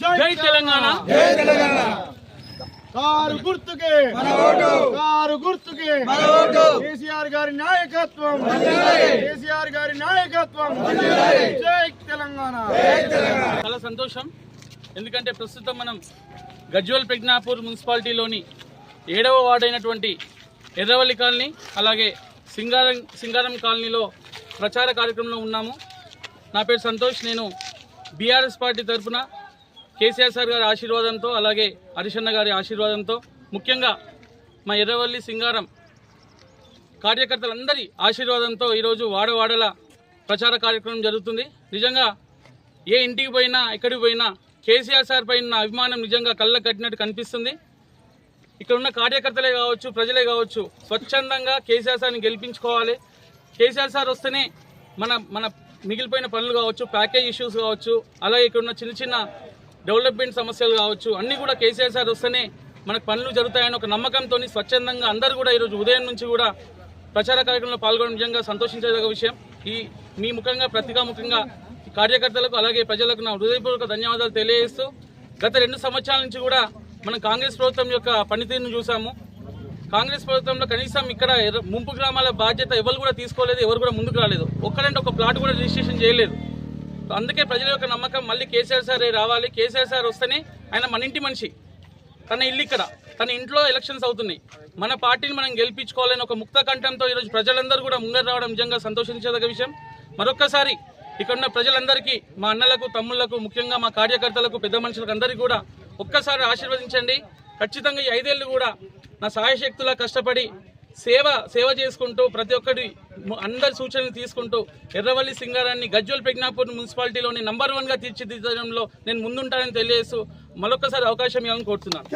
జై తెలంగాణ. కారు గుర్తుకే. కారు గుర్తుకే. కేసీఆర్ గారి నాయకత్వం. కేసీఆర్ గారి నాయకత్వం. జై తెలంగాణ. చాలా సంతోషం. ఎందుకంటే ప్రస్తుతం మనం గజ్వల్ ప్రజ్ఞాపూర్ మున్సిపాలిటీలోని ఏడవ వార్డు అయినటువంటి ఎర్రవల్లి కాలనీ అలాగే సింగారం సింగారం కాలనీలో ప్రచార కార్యక్రమంలో ఉన్నాము. నా పేరు సంతోష్. నేను బీఆర్ఎస్ పార్టీ తరఫున కేసీఆర్ సార్ గారి ఆశీర్వాదంతో అలాగే హరిషన్న గారి ఆశీర్వాదంతో ముఖ్యంగా మా ఎర్రవల్లి సింగారం కార్యకర్తలందరి ఆశీర్వాదంతో ఈరోజు వాడవాడల ప్రచార కార్యక్రమం జరుగుతుంది. నిజంగా ఏ ఇంటికి పోయినా ఎక్కడికి పోయినా కేసీఆర్ సార్ పైన అభిమానం నిజంగా కళ్ళ కట్టినట్టు కనిపిస్తుంది. ఇక్కడ ఉన్న కార్యకర్తలే కావచ్చు ప్రజలే కావచ్చు స్వచ్ఛందంగా కేసీఆర్ సార్ని గెలిపించుకోవాలి. కేసీఆర్ సార్ వస్తేనే మన మన మిగిలిపోయిన పనులు కావచ్చు ప్యాకేజ్ ఇష్యూస్ కావచ్చు అలాగే ఇక్కడ ఉన్న చిన్న చిన్న డెవలప్మెంట్ సమస్యలు కావచ్చు అన్నీ కూడా కేసీఆర్ సార్ వస్తేనే మనకు పనులు జరుగుతాయని ఒక నమ్మకంతో స్వచ్ఛందంగా అందరూ కూడా ఈరోజు ఉదయం నుంచి కూడా ప్రచార కార్యక్రమంలో పాల్గొనడం నిజంగా సంతోషించదగ్గ విషయం. ఈ మీ ముఖంగా ప్రతిగా ముఖంగా కార్యకర్తలకు అలాగే ప్రజలకు నా హృదయపూర్వక ధన్యవాదాలు తెలియజేస్తూ గత రెండు సంవత్సరాల నుంచి కూడా మనం కాంగ్రెస్ ప్రభుత్వం యొక్క పనితీరును చూసాము కాంగ్రెస్ ప్రభుత్వంలో కనీసం ఇక్కడ ముంపు గ్రామాల బాధ్యత ఎవరు కూడా తీసుకోలేదు ఎవరు కూడా ముందుకు రాలేదు. ఒక్కడంటే ఒక ప్లాట్ కూడా రిజిస్ట్రేషన్ చేయలేదు. అందుకే ప్రజల యొక్క నమ్మకం మళ్ళీ కేసీఆర్ సార్ రావాలి. కేసీఆర్ సార్ వస్తేనే ఆయన మన ఇంటి మనిషి. తన ఇల్లు ఇక్కడ. తన ఇంట్లో ఎలక్షన్స్ అవుతున్నాయి. మన పార్టీని మనం గెలిపించుకోవాలని ఒక ముక్త కంఠంతో ఈరోజు ప్రజలందరూ కూడా ముందర రావడం నిజంగా సంతోషించదగ్గ విషయం. మరొక్కసారి ఇక్కడ ఉన్న ప్రజలందరికీ మా అన్నలకు తమ్ముళ్ళకు ముఖ్యంగా మా కార్యకర్తలకు పెద్ద మనుషులకు అందరికీ కూడా ఒక్కసారి ఆశీర్వదించండి. ఖచ్చితంగా ఈ ఐదేళ్ళు కూడా నా సహాయశక్తులా కష్టపడి సేవ సేవ చేసుకుంటూ ప్రతి ఒక్కటి అందరి సూచనలు తీసుకుంటూ ఎర్రవల్లి సింగారాన్ని గజ్వల్ పెగ్నాపూర్ మున్సిపాలిటీలోని నంబర్ వన్గా తీర్చిదిద్దడంలో నేను ముందుంటానని తెలియజేస్తూ మరొకసారి అవకాశం ఇవ్వాలని కోరుతున్నాను.